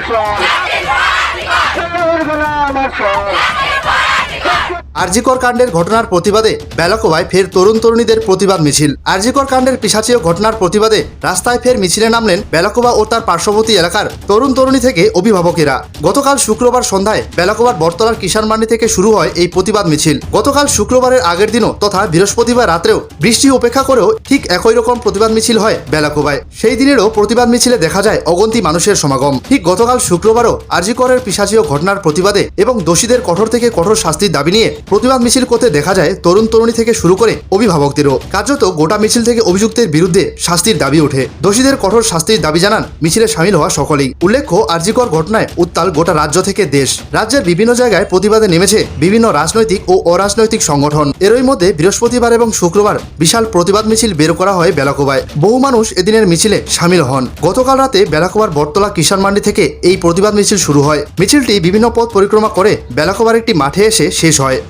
前进！前进！前进！胜利在望！胜利在望！আরজিকর কাণ্ডের ঘটনার প্রতিবাদে বেলাকোবায় ফের তরুণ তরুণীদের প্রতিবাদ মিছিল। আরজিকর কাণ্ডের পিসাচীয় ঘটনার প্রতিবাদে রাস্তায় ফের মিছিলে নামলেন বেলাকোবা ও তার পার্শ্ববর্তী এলাকার তরুণ তরুণী থেকে অভিভাবকেরা। গতকাল শুক্রবার সন্ধ্যায় বেলাকোবার বটতলার কিষাণ মান্ডি থেকে শুরু হয় এই প্রতিবাদ মিছিল। গতকাল শুক্রবারের আগের দিনও তথা বৃহস্পতিবার রাত্রেও বৃষ্টি উপেক্ষা করেও ঠিক একই রকম প্রতিবাদ মিছিল হয় বেলাকোবায় সেই দিনেরও প্রতিবাদ মিছিলে দেখা যায় অগন্তি মানুষের সমাগম। ঠিক গতকাল শুক্রবারও আরজিকরের পিসাচীয় ঘটনার প্রতিবাদে এবং দোষীদের কঠোর থেকে কঠোর শাস্তির দাবি নিয়ে প্রতিবাদ মিছিল করতে দেখা যায় তরুণ তরুণী থেকে শুরু করে অভিভাবকদেরও। কার্যত গোটা মিছিল থেকে অভিযুক্তের বিরুদ্ধে শাস্তির দাবি ওঠে। দোষীদের কঠোর শাস্তির দাবি জানান মিছিলে সামিল হওয়া সকলেই। উল্লেখ্য আরজিকর ঘটনায় উত্তাল গোটা রাজ্য থেকে দেশ। রাজ্যের বিভিন্ন জায়গায় প্রতিবাদে নেমেছে বিভিন্ন রাজনৈতিক ও অরাজনৈতিক সংগঠন। এরই মধ্যে বৃহস্পতিবার এবং শুক্রবার বিশাল প্রতিবাদ মিছিল বের করা হয় বেলাকোবায়। বহু মানুষ এদিনের মিছিলে সামিল হন। গতকাল রাতে বেলাকোবার বটতলা কিষাণ মান্ডি থেকে এই প্রতিবাদ মিছিল শুরু হয়। মিছিলটি বিভিন্ন পথ পরিক্রমা করে বেলাকোবার একটি মাঠে এসে শেষ হয়।